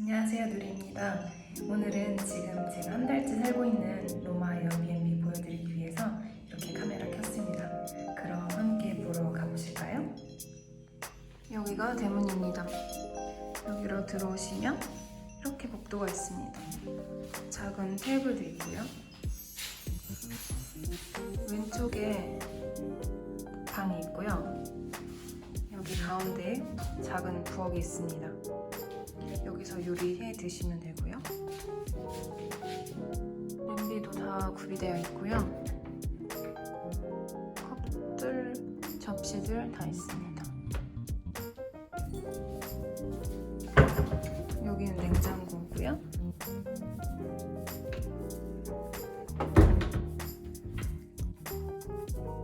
안녕하세요 누리입니다. 오늘은 지금 제가 한 달째 살고 있는 로마 에어비앤비 보여드리기 위해서 이렇게 카메라 켰습니다. 그럼 함께 보러 가보실까요? 여기가 대문입니다. 여기로 들어오시면 이렇게 복도가 있습니다. 작은 테이블도 있고요. 왼쪽에 방이 있고요. 여기 가운데 작은 부엌이 있습니다. 여기서 요리해 드시면 되고요. 냄비도 다 구비되어 있고요. 컵들, 접시들 다 있습니다. 여기는 냉장고고요.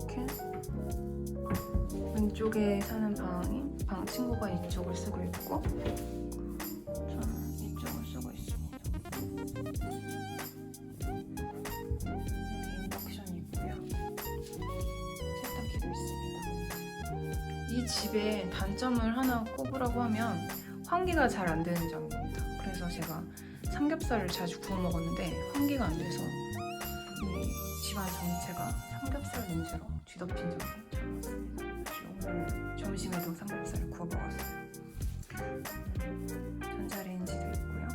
이렇게 왼쪽에 사는 방이 방 친구가 이쪽을 쓰고 있고 이 집의 단점을 하나 꼽으라고 하면 환기가 잘 안 되는 점입니다. 그래서 제가 삼겹살을 자주 구워 먹었는데 환기가 안 돼서 이 집안 전체가 삼겹살 냄새로 뒤덮인 적이. 오늘 점심에도 삼겹살을 구워 먹었어요. 전자레인지도 있고요.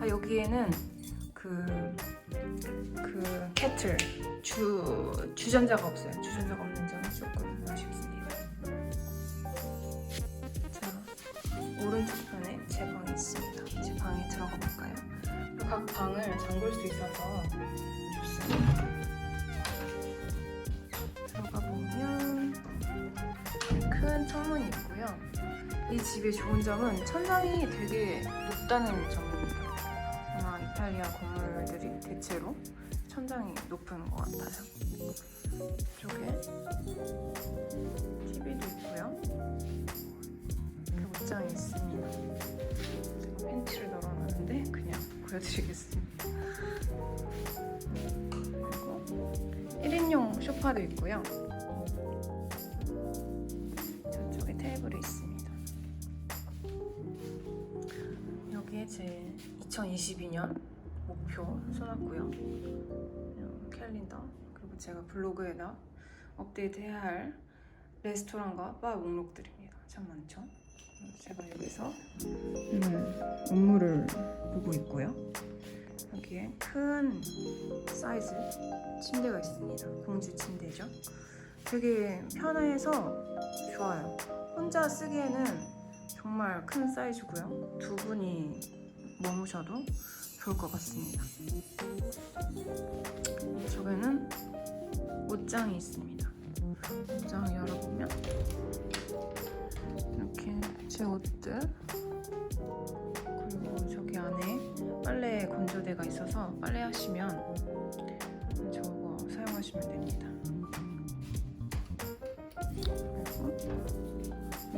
아 여기에는 그, 그 캐틀 주 주전자가 없어요. 주전자가 없는 점이 조금 아쉽습니다. 각 방을 잠글 수 있어서 좋습니다. 들어가 보면 큰 창문이 있고요. 이 집의 좋은 점은 천장이 되게 높다는 점입니다. 아마 이탈리아 건물들이 대체로 천장이 높은 것 같아요. 이쪽에 TV도 있고요. 이렇게 옷장이 있습니 보여드리겠습니다. 그리고 1인용 소파도 있고요. 저쪽에 테이블이 있습니다. 여기에 제 2022년 목표 써놨고요. 캘린더 그리고 제가 블로그에다 업데이트해야 할 레스토랑과 바 목록들입니다. 참 많죠. 제가 여기서 오늘 업무를 보고 있고요. 여기에 큰 사이즈 침대가 있습니다. 공주 침대죠. 되게 편해서 좋아요. 혼자 쓰기에는 정말 큰 사이즈고요. 두 분이 머무셔도 좋을 것 같습니다. 저에는 옷장이 있습니다. 옷장을 열어보면 제 옷들 그리고 저기 안에 빨래 건조대가 있어서 빨래 하시면 저거 사용하시면 됩니다. 그리고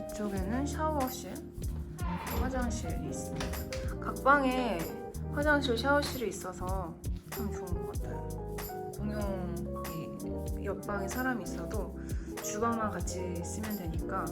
이쪽에는 샤워실, 화장실이 있습니다. 각 방에 화장실, 샤워실이 있어서 참 좋은 것 같아요. 공용 이 옆방에 사람이 있어도 주방만 같이 쓰면 되니까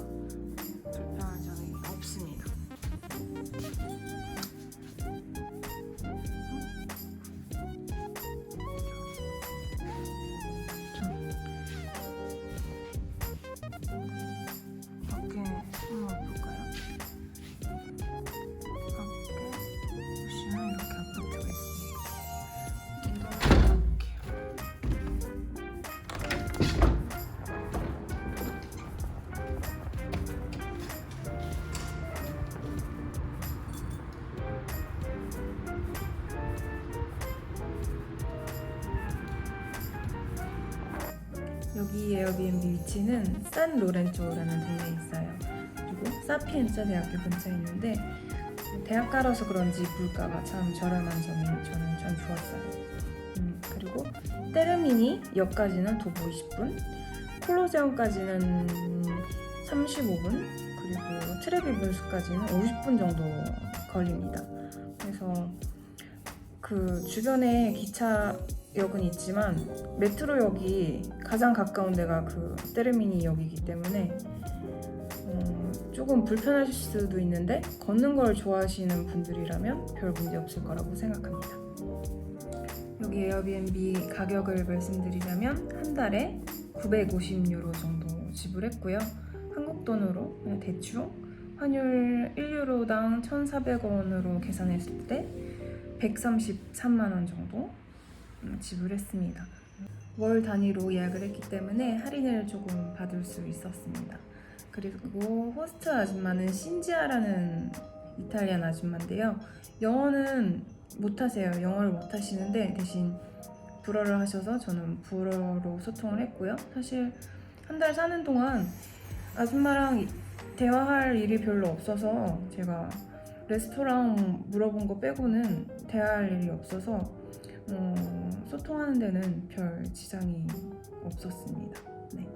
여기 에어비앤비 위치는 산 로렌조라는 동네에 있어요. 그리고 사피엔자 대학교 근처에 있는데 대학가라서 그런지 물가가 참 저렴한 점이 저는 참 좋았어요. 음, 그리고 테르미니 역까지는 도보 20분, 콜로세움까지는 35분, 그리고 트레비블스까지는 50분 정도 걸립니다. 그래서 그 주변에 기차 역은 있지만 메트로역이 가장 가까운 데가 그 테르미니 역이기 때문에 음, 조금 불편하실 수도 있는데 걷는 걸 좋아하시는 분들이라면 별 문제 없을 거라고 생각합니다. 여기 에어비앤비 가격을 말씀드리자면 한 달에 950유로 정도 지불했고요. 한국 돈으로 대충 환율 1유로당 1,400원으로 계산했을 때 133만 원 정도 음, 지불했습니다. 월 단위로 예약을 했기 때문에 할인을 조금 받을 수 있었습니다. 그리고 호스트 아줌마는 신지아라는 이탈리안 아줌마인데요. 영어는 못하세요. 영어를 못하시는데 대신 불어를 하셔서 저는 불어로 소통을 했고요. 사실 한 달 사는 동안 아줌마랑 대화할 일이 별로 없어서 제가 레스토랑 물어본 거 빼고는 대화할 일이 없어서 어, 소통하는 데는 별 지장이 없었습니다. 네.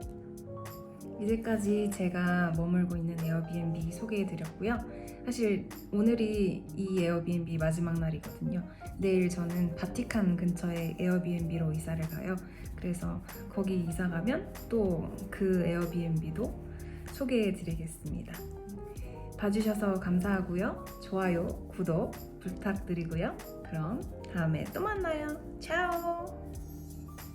이제까지 제가 머물고 있는 에어비앤비 소개해드렸고요. 사실 오늘이 이 에어비앤비 마지막 날이거든요. 내일 저는 바티칸 근처에 에어비앤비로 이사를 가요. 그래서 거기 이사 가면 또 그 에어비앤비도 소개해드리겠습니다. 봐주셔서 감사하고요. 좋아요, 구독 부탁드리고요. 그럼 다음에 또 만나요. 차오!